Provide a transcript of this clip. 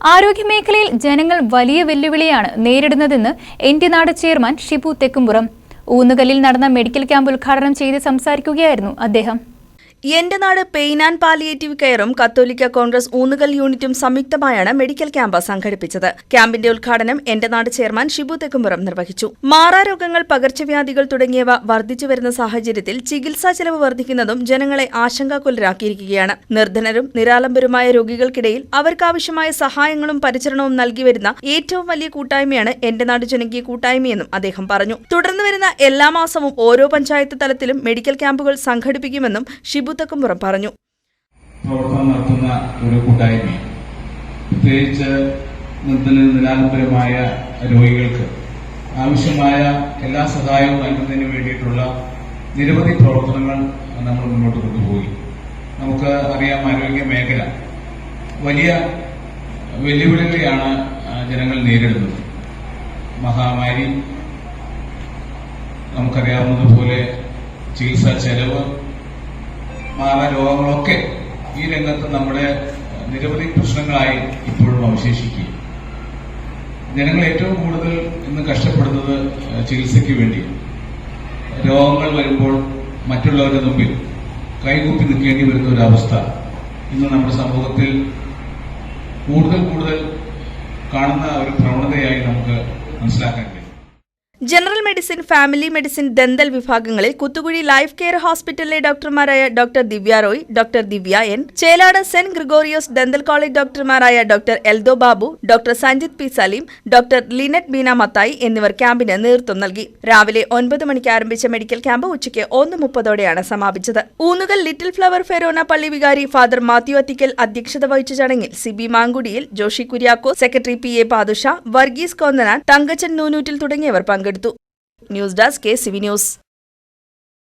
ആരോഗ്യമേഖലയിൽ ജനങ്ങൾ വലിയ വെല്ലുവിളിയാണ് നേരിടുന്നതെന്ന് എന്റെ നാട് ചെയർമാൻ ഷിബു തെക്കുംപുറം. ഊന്നുകല്ലിൽ നടന്ന മെഡിക്കൽ ക്യാമ്പ് ഉദ്ഘാടനം ചെയ്ത് സംസാരിക്കുകയായിരുന്നു അദ്ദേഹം. എന്റെ നാട് പെയിൻ ആൻഡ് പാലിയേറ്റീവ് കെയറും കത്തോലിക്ക കോൺഗ്രസ് ഊന്നുകൽ യൂണിറ്റും സംയുക്തമായാണ് മെഡിക്കൽ ക്യാമ്പ് സംഘടിപ്പിച്ചത്. ക്യാമ്പിന്റെ ഉദ്ഘാടനം എന്റെ നാട് ചെയർമാൻ ഷിബു തെക്കുംപുറം നിർവഹിച്ചു. മാറാരോഗങ്ങൾ പകർച്ചവ്യാധികൾ തുടങ്ങിയവ വർദ്ധിച്ചു വരുന്ന സാഹചര്യത്തിൽ ചികിത്സാ ചെലവ് വർദ്ധിക്കുന്നതും ജനങ്ങളെ ആശങ്കാകുലരാക്കിയിരിക്കുകയാണ്. നിർധനരും നിരാലംബരുമായ രോഗികൾക്കിടയിൽ അവർക്കാവശ്യമായ സഹായങ്ങളും പരിചരണവും നൽകി വരുന്ന ഏറ്റവും വലിയ കൂട്ടായ്മയാണ് എന്റെ നാട് ജനകീയ കൂട്ടായ്മയെന്നും അദ്ദേഹം പറഞ്ഞു. തുടർന്ന് വരുന്ന എല്ലാ മാസവും ഓരോ പഞ്ചായത്ത് തലത്തിലും മെഡിക്കൽ ക്യാമ്പുകൾ സംഘടിപ്പിക്കുമെന്നും ഷിബു തെക്കുംപുറം പറഞ്ഞു. പ്രവർത്തനം നടത്തുന്ന ഒരു കൂട്ടായ്മ. പ്രത്യേകിച്ച് നിരാലംബരമായ രോഗികൾക്ക് ആവശ്യമായ എല്ലാ സഹായവും നൽകുന്നതിന് വേണ്ടിയിട്ടുള്ള നിരവധി പ്രവർത്തനങ്ങൾ നമ്മൾ മുന്നോട്ട് കൊണ്ടുപോയി. നമുക്ക് അറിയാം ആരോഗ്യ മേഖല വലിയ വെല്ലുവിളികളെയാണ് ജനങ്ങൾ നേരിടുന്നത്. മഹാമാരി നമുക്കറിയാവുന്നതുപോലെ ചികിത്സാ ചെലവ് മാറാ രോഗങ്ങളൊക്കെ ഈ രംഗത്ത് നമ്മുടെ നിരവധി പ്രശ്നങ്ങളായി ഇപ്പോഴും അവശേഷിക്കുക ജനങ്ങൾ ഏറ്റവും കൂടുതൽ ഇന്ന് കഷ്ടപ്പെടുന്നത് ചികിത്സയ്ക്ക് വേണ്ടി. രോഗങ്ങൾ വരുമ്പോൾ മറ്റുള്ളവരുടെ മുമ്പിൽ കൈകൂപ്പി നിൽക്കേണ്ടി വരുന്ന ഒരു അവസ്ഥ ഇന്ന് നമ്മുടെ സമൂഹത്തിൽ കൂടുതൽ കൂടുതൽ കാണുന്ന ഒരു പ്രവണതയായി നമുക്ക് മനസ്സിലാക്കാൻ കഴിയും. General medicine family medicine dental വിഭാഗങ്ങളിൽ കുത്തുകുഴി ലൈഫ് കെയർ ഹോസ്പിറ്റലിലെ ഡോക്ടർമാരായ doctor Divya Roy doctor Divya N Chelad saint Gregorios dental college ഡോക്ടർമാരായ doctor Eldho Babu doctor Sanjith P Saleem doctor Linet Beena Mathai എന്നിവർ ക്യാമ്പിന് നേതൃത്വം നൽകി. രാവിലെ ഒൻപത് മണിക്ക് ആരംഭിച്ച മെഡിക്കൽ ക്യാമ്പ് ഉച്ചയ്ക്ക് ഒന്ന് മുപ്പതോടെയാണ് സമാപിച്ചത്. ഊന്നുകൽ ലിറ്റിൽ ഫ്ലവർ ഫെറോന പള്ളി വികാരി ഫാദർ മാത്യു അത്തിക്കൽ അധ്യക്ഷത വഹിച്ച ചടങ്ങിൽ Siby Mankudiyil Joshi Kuriako secretary P A Pathusha Varghese Konnanan Thankachan Noonoottil തുടങ്ങിയവർ പങ്കെടുത്തു. News desk K C V news.